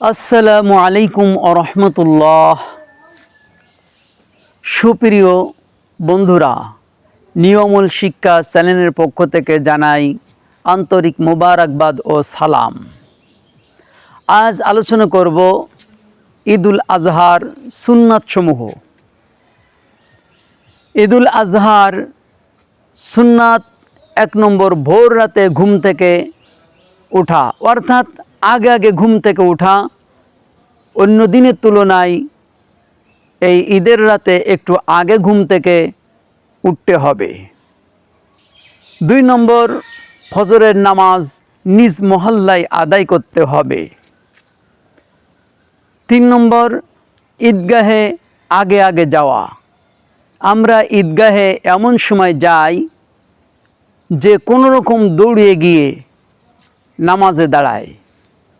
আসসালামু আলাইকুম আরহামতুল্লাহ সুপ্রিয় বন্ধুরা, নিয়মল শিক্ষা চ্যানেলের পক্ষ থেকে জানাই আন্তরিক মোবারকবাদ ও সালাম। আজ আলোচনা করব ঈদুল আজহার সুন্নাতসমূহ। ঈদুল আজহার সুন্নাত এক নম্বর ভোর রাতে ঘুম থেকে ওঠা, অর্থাৎ আগে আগে ঘুম থেকে ওঠা অন্য দিনের তুলনায় এই ঈদের রাতে একটু আগে ঘুম থেকে উঠতে হবে। দুই নম্বর, ফজরের নামাজ নিজ মহল্লায় আদায় করতে হবে। তিন নম্বর, ঈদগাহে আগে আগে যাওয়া। আমরা ঈদগাহে এমন সময় যাই যে কোনো রকম দৌড়িয়ে গিয়ে নামাজে দাঁড়ায়।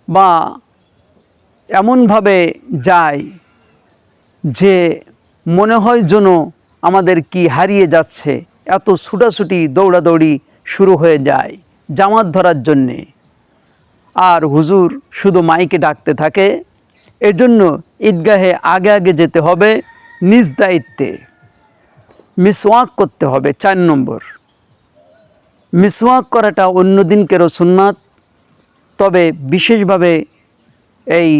বা এমনভাবে যায় যে মনে হয় যেন আমাদের কি হারিয়ে যাচ্ছে, এত ছুটাছুটি দৌড়াদৌড়ি শুরু হয়ে যায় জামাত ধরার জন্যে। আর হুজুর শুধু মাইকে ডাকতে থাকে, এজন্য ঈদগাহে আগে আগে যেতে হবে নিজ দায়িত্বে। মিসওয়াক করতে হবে, চার নম্বর। মিসওয়াক করাটা অন্য দিনকেরও সুন্নাত তবে বিশেষভাবে এই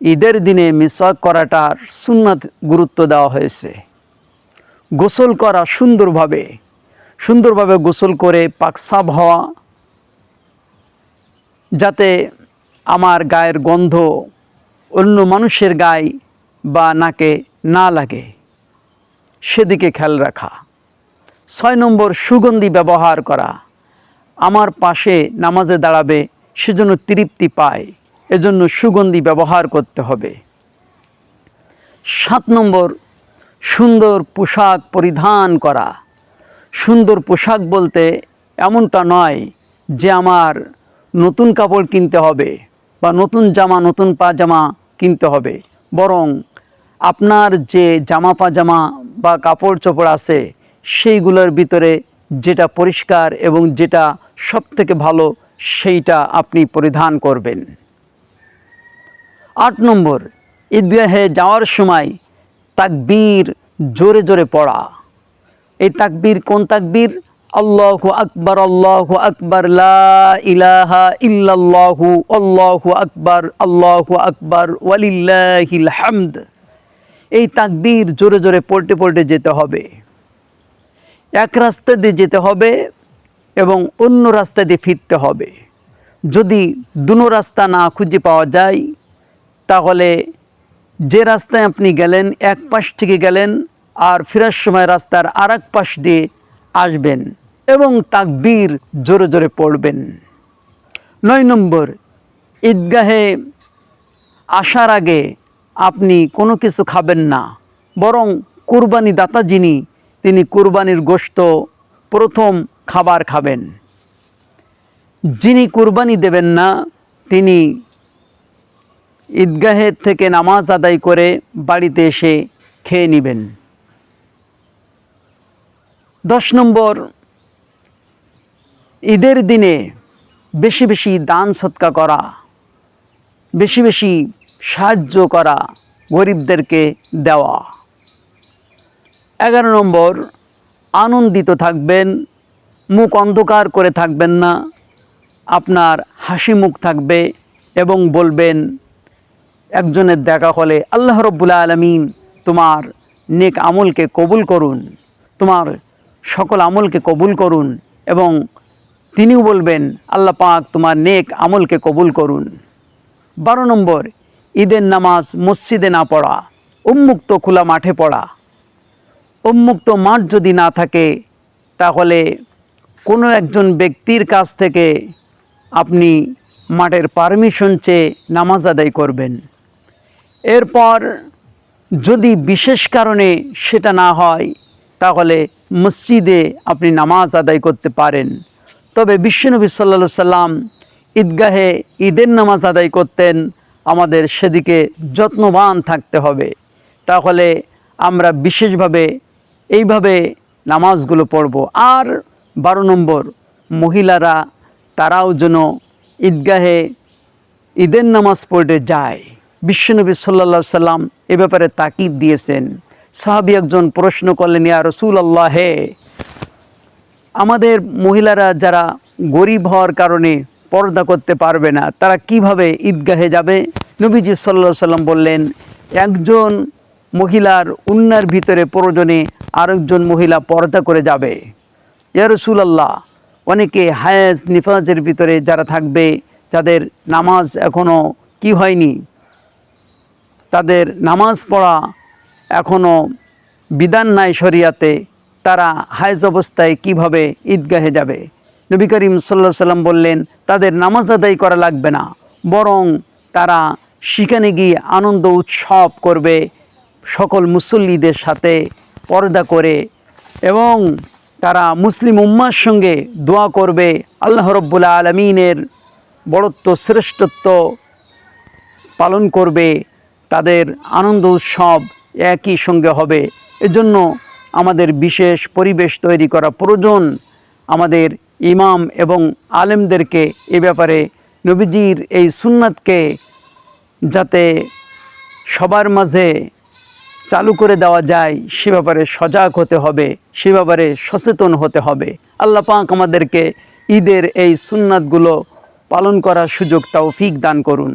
ঈদের দিনে মিসওয়াক করাটার সুন্নাত গুরুত্ব দেওয়া হয়েছে। গোসল করা সুন্দরভাবে সুন্দরভাবে গোসল করে পাকসাব হওয়া, যাতে আমার গায়ের গন্ধ অন্য মানুষের গায়ে বা নাকে না লাগে, সেদিকে খেয়াল রাখা। ছয় নম্বর সুগন্ধি ব্যবহার করা। আমার পাশে নামাজে দাঁড়াবে সেজন্য তৃপ্তি পায়। এজন্য সুগন্ধি ব্যবহার করতে হবে। সাত নম্বর, সুন্দর পোশাক পরিধান করা। সুন্দর পোশাক বলতে এমনটা নয় যে আমার নতুন কাপড় কিনতে হবে বা নতুন জামা, নতুন পাজামা কিনতে হবে। বরং আপনার যে জামা, পাজামা বা কাপড় চোপড় আছে, সেইগুলোর ভিতরে যেটা পরিষ্কার এবং যেটা সব থেকে ভালো সেইটা আপনি পরিধান করবেন। আট নম্বর, ঈদগাহে যাওয়ার সময় তাকবীর জোরে জোরে পড়া। এই তাকবীর কোন তাকবীর? আল্লাহু আকবার, আল্লাহু আকবর ইলাহা ইল্লাল্লাহু, আল্লাহু আকবার আল্লাহু আকবার হামদ। এই তাকবীর জোরে জোরে পল্টে পল্টে যেতে হবে। এক রাস্তা দিয়ে যেতে হবে এবং অন্য রাস্তা দিয়ে ফিরতে হবে। যদি দুনো রাস্তা না খুঁজে পাওয়া যায়, তাহলে যে রাস্তায় আপনি গেলেন, এক পাশ থেকে গেলেন আর ফেরার সময় রাস্তার আর পাশ দিয়ে আসবেন এবং তাকবীর জোরে জোরে পড়বেন। নয় নম্বর, ঈদগাহে আসার আগে আপনি কোনো কিছু খাবেন না, বরং কুরবানি দাতা যিনি, তিনি কুরবানির গোশত প্রথম খাবার খাবেন। যিনি কুরবানি দেবেন না, তিনি ঈদগাহের থেকে নামাজ আদায় করে বাড়িতে এসে খেয়ে নেবেন। দশ নম্বর, ঈদের দিনে বেশি বেশি দান সৎকা করা, বেশি বেশি সাহায্য করা গরিবদেরকে দেওয়া। এগারো নম্বর, আনন্দিত থাকবেন মুখ অন্ধকার করে থাকবেন না। আপনার হাসি মুখ থাকবে এবং বলবেন, একজনের দেখা হলে আল্লাহ রব্বুল্লা আলমিন তোমার নেক আমলকে কবুল করুন, তোমার সকল আমলকে কবুল করুন এবং তিনিও বলবেন, আল্লাহ পাক তোমার নেক আমলকে কবুল করুন। বারো নম্বর, ঈদের নামাজ মসজিদে না পড়া, উন্মুক্ত খোলা মাঠে পড়া। উন্মুক্ত মাঠ যদি না থাকে, তাহলে কোনো একজন ব্যক্তির কাছ থেকে আপনি মাঠের পারমিশন চেয়ে নামাজ আদায় করবেন। এরপর যদি বিশেষ কারণে সেটা না হয়, তাহলে মসজিদে আপনি নামাজ আদায় করতে পারেন। তবে বিশ্বনবী সাল্লা সাল্লাম ঈদগাহে ঈদের নামাজ আদায় করতেন, আমাদের সেদিকে যত্নবান থাকতে হবে। তাহলে আমরা বিশেষভাবে এইভাবে নামাজগুলো পড়ব। আর বারো নম্বর, মহিলারা তারাও যেন ঈদগাহে ঈদের নামাজ পড়তে যায়। বিশ্বনবী সাল্লা সাল্লাম এ ব্যাপারে তাকিদ দিয়েছেন। সাহাবি একজন প্রশ্ন করলেন, ইয়া রসুল আল্লাহ আমাদের মহিলারা যারা গরিব হওয়ার কারণে পর্দা করতে পারবে না, তারা কীভাবে ঈদগাহে যাবে? নবীজি সাল্লা সাল্লাম বললেন, একজন মহিলার উন্নার ভিতরে প্রয়োজনে আরেকজন মহিলা পর্দা করে যাবে। ইয়া রসুলাল্লাহ, অনেকে হায়াজ, নিফাজের ভিতরে যারা থাকবে, যাদের নামাজ এখনও কি হয়নি, তাদের নামাজ পড়া এখনও বিধান নাই শরিয়াতে, তারা হায়জ অবস্থায় কীভাবে ঈদগাহে যাবে? নবী করিম সাল্লা সাল্লাম বললেন, তাদের নামাজ আদায় করা লাগবে না, বরং তারা সেখানে গিয়ে আনন্দ উৎসব করবে, সকল মুসল্লিদের সাথে পর্দা করে, এবং তারা মুসলিম উম্মার সঙ্গে দোয়া করবে আল্লাহ রব্বুল্লা আলমিনের বড়ত্ব, শ্রেষ্ঠত্ব পালন করবে, তাদের আনন্দ উৎসব একই সঙ্গে হবে। এজন্য আমাদের বিশেষ পরিবেশ তৈরি করা প্রয়োজন। আমাদের ইমাম এবং আলেমদেরকে এ ব্যাপারে নবীজির এই সুন্নাতকে যাতে সবার মাঝে চালু করে দেওয়া যায়, সে ব্যাপারে সজাগ হতে হবে, সে ব্যাপারে সচেতন হতে হবে। আল্লাহ পাক আমাদেরকে ঈদের এই সুন্নাতগুলো পালন করার সুযোগ তাও ফিক দান করুন।